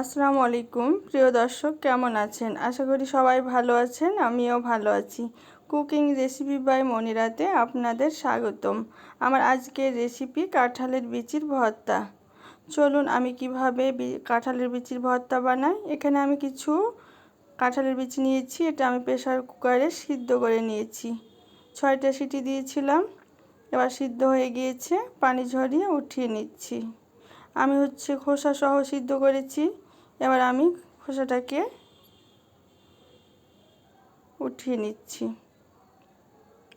আসসালামু আলাইকুম। প্রিয় দর্শক, কেমন আছেন? আশা করি সবাই ভালো আছেন, আমিও ভালো আছি। কুকিং রেসিপি বাই মনিরাতে আপনাদের স্বাগতম। আমার আজকের রেসিপি কাঁঠালের বিচির ভর্তা। চলুন আমি কীভাবে কাঁঠালের বিচির ভর্তা বানাই। এখানে আমি কিছু কাঁঠালের বিচি নিয়েছি, এটা আমি প্রেশার কুকারে সিদ্ধ করে নিয়েছি। ছয়টা সিটি দিয়েছিলাম, এবার সিদ্ধ হয়ে গিয়েছে, পানি ঝরিয়ে উঠিয়ে নিচ্ছি। আমি হচ্ছে খোসা সহ সিদ্ধ করেছি। এবার আমি খোসাটাকে উঠিয়ে নিচ্ছি।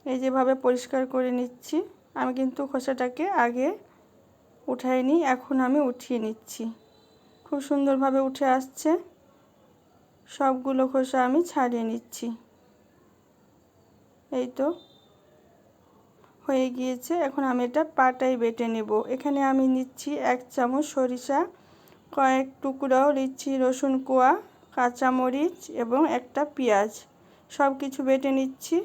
এই যেভাবে পরিষ্কার করে নিচ্ছি, আমি কিন্তু খোসাটাকে আগে উঠাই উঠাইনি, এখন আমি উঠিয়ে নিচ্ছি। খুব সুন্দরভাবে উঠে আসছে। সবগুলো খোসা আমি ছাড়িয়ে নিচ্ছি। এই তো। হয়ে গিয়েছে। এখন আমি এটা পাটাই বেটে নেব। এখানে আমি নিচ্ছি এক চামচ সরিষা, কয়েক টুকরাও নিচ্ছি রসুন কোয়া, কাঁচামরিচ এবং একটা পেঁয়াজ। সব কিছু বেটে নিচ্ছি।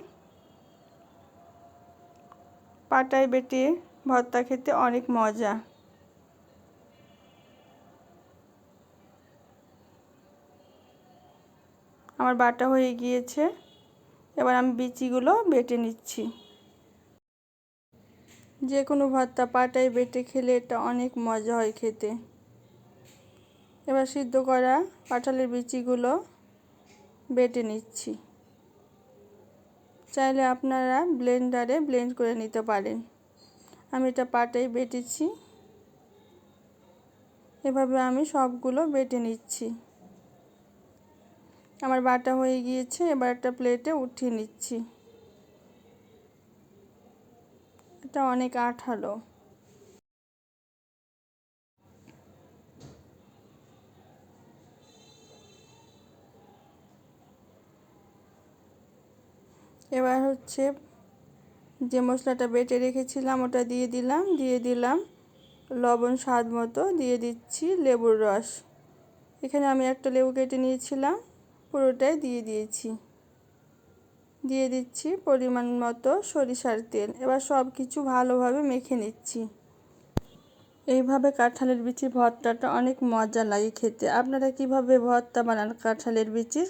পাটায় বেটে ভর্তা খেতে অনেক মজা। আমার বাটা হয়ে গিয়েছে। এবার আমি বিচিগুলো বেটে নিচ্ছি। যে কোনো ভর্তা পাটায় বেটে খেলে এটা অনেক মজা হয় খেতে। এবার সিদ্ধ করা কাঁঠালের বিচিগুলো বেটে নিচ্ছি। চাইলে আপনারা ব্লেন্ডারে ব্লেন্ড করে নিতে পারেন। আমি এটা পাটাই বেটেছি। এভাবে আমি সবগুলো বেটে নিচ্ছি। আমার বাটা হয়ে গিয়েছে, এবার একটা প্লেটে উঠিয়ে নিচ্ছি। এটা অনেক আঠালো। এবার হচ্ছে যে মশলাটা বেটে রেখেছিলাম ওটা দিয়ে দিলাম দিয়ে দিলাম লবণ স্বাদ মতো, দিয়ে দিচ্ছি লেবুর রস। এখানে আমি একটা লেবু কেটে নিয়েছিলাম, পুরোটাই দিয়ে দিয়েছি। দিয়ে দিচ্ছি পরিমাণ মতো সরিষার তেল। এবার সব কিছু ভালোভাবে মেখে নিচ্ছি। এইভাবে কাঁঠালের বিচি ভর্তাটা অনেক মজা লাগে খেতে। আপনারা কীভাবে ভর্তা বানান কাঁঠালের বিচি,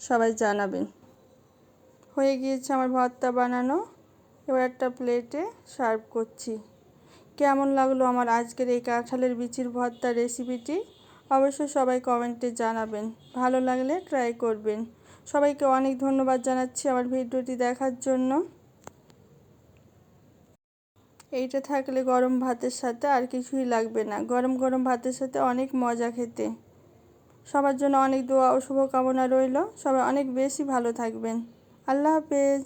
সবাই জানাবেন। হয়ে গিয়েছে আমার ভর্তা বানানো। এবার একটা প্লেটে সার্ভ করছি। কেমন লাগল আমার আজকের এই কাঁঠালের বিচির ভর্তা রেসিপিটি অবশ্যই সবাই কমেন্টে জানাবেন। ভালো লাগলে ট্রাই করবেন। সবাইকে অনেক ধন্যবাদ জানাচ্ছি আমার ভিডিওটি দেখার জন্য। এইটা থাকলে গরম ভাতের সাথে আর কিছুই লাগবে না। গরম গরম ভাতের সাথে অনেক মজা খেতে। সবার জন্য অনেক দোয়া ও শুভকামনা রইল। সবাই অনেক বেশি ভালো থাকবেন। আল্লাহ হাফেজ।